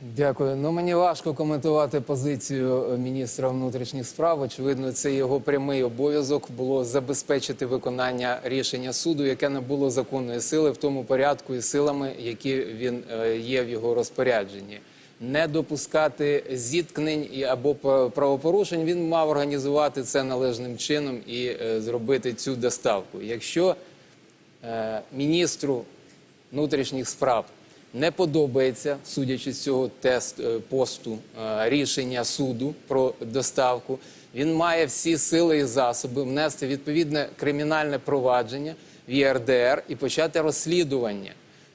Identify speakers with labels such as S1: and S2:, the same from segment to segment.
S1: Дякую. Ну мені важко коментувати позицію е, міністра внутрішніх справ. Очевидно, це його прямий обов'язок було забезпечити виконання рішення суду, яке не було законної сили в тому порядку і силами, які він е, є в його розпорядженні. Не допускати зіткнень або правопорушень. Він мав організувати це належним чином і е, зробити цю доставку. Якщо міністру внутрішніх справ не подобається, судячи з цього тест е, посту е, рішення суду про доставку. Він має всі сили і засоби внести відповідне кримінальне провадження в ЄРДР і почати розслідування.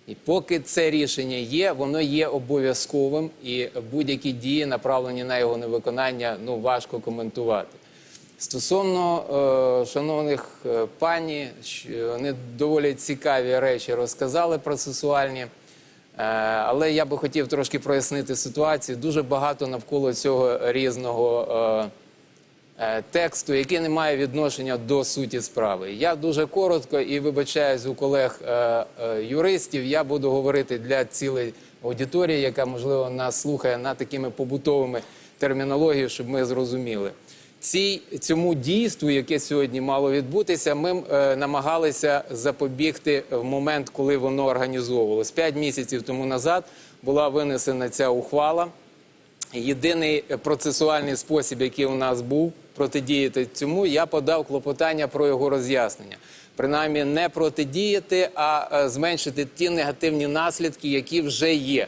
S1: І поки це рішення є, воно є обов'язковим, і будь-які дії, направлені на його невиконання, ну важко коментувати. Стосовно е, шановних е, пані, вони доволі цікаві речі розказали процесуальні. Е, але я би хотів трошки прояснити ситуацію. Дуже багато навколо цього різного е, е, тексту, який не має відношення до суті справи. Я дуже коротко і вибачаюсь у колег е, е, юристів. Я буду говорити для цілої аудиторії, яка можливо нас слухає на такими побутовими термінологією, щоб ми зрозуміли. Цій, цьому дійству, яке сьогодні мало відбутися, ми е, намагалися запобігти в момент, коли воно організовувалось. П'ять місяців тому назад була винесена ця ухвала. Єдиний процесуальний спосіб, який у нас був протидіяти цьому, я подав клопотання про його роз'яснення. Принаймні не протидіяти, а е, зменшити ті негативні наслідки, які вже є.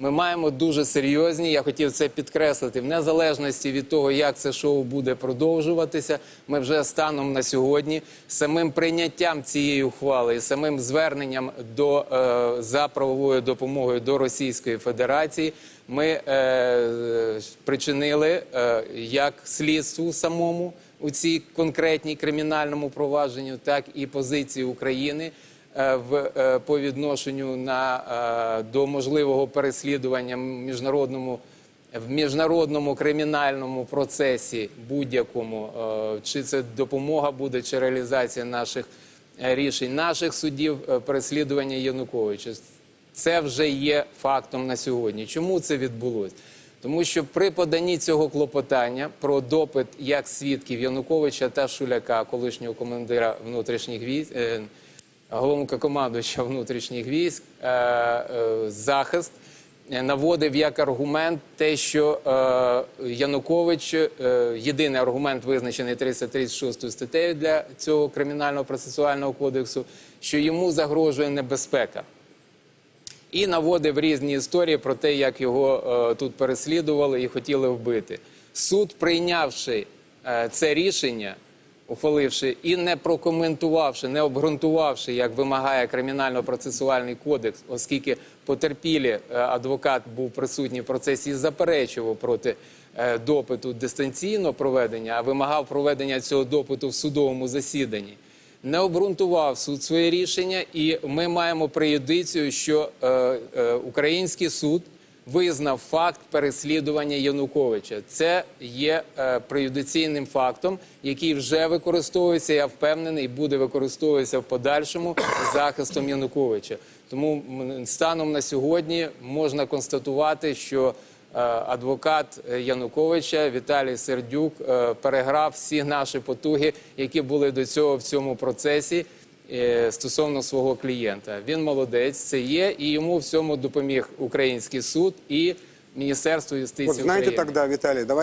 S1: Ми маємо дуже серйозні. Я хотів це підкреслити в незалежності від того, як це шоу буде продовжуватися. Ми вже станом на сьогодні самим прийняттям цієї ухвали і самим зверненням до е, за правовою допомогою до Російської Федерації. Ми е, причинили е, як слідству самому у цій конкретній кримінальному провадженню, так і позиції України в е, по відношенню на е, до можливого переслідування міжнародному в міжнародному кримінальному процесі будь-якому, е, чи це допомога буде, чи реалізація наших е, рішень наших судів е, переслідування Януковича. Це вже є фактом на сьогодні. Чому це відбулося? Тому що при поданні цього клопотання про допит як свідків Януковича та Шуляка, колишнього командира внутрішніх військ, е, головнокомандуюча внутрішніх військ, е, е, захист е, наводив як аргумент те, що Янукович, єдиний аргумент визначений 336 статтею для цього кримінального процесуального кодексу, що йому загрожує небезпека і наводив різні історії про те, як його е, тут переслідували і хотіли вбити. Суд, прийнявши е, це рішення, ухваливши і не прокоментувавши, не обґрунтувавши, як вимагає кримінально-процесуальний кодекс, оскільки потерпілі е, адвокат був присутній в процесі і заперечував проти е, допиту дистанційного проведення, а вимагав проведення цього допиту в судовому засіданні. Не обґрунтував суд своє рішення, і ми маємо преюдицію, що е, український суд визнав факт переслідування Януковича. Це є е, преюдиційним фактом, який вже використовується. Я впевнений, і буде використовуватися в подальшому захистом Януковича. Тому станом на сьогодні можна констатувати, що Е, адвокат е, Януковича Віталій Сердюк е, переграв всі наші потуги, які були до цього в цьому процесі стосовно свого клієнта. Він молодець, це є, і йому в цьому допоміг український суд і Міністерство юстиції
S2: От, знаєте,
S1: України.
S2: тоді, Віталій, давайте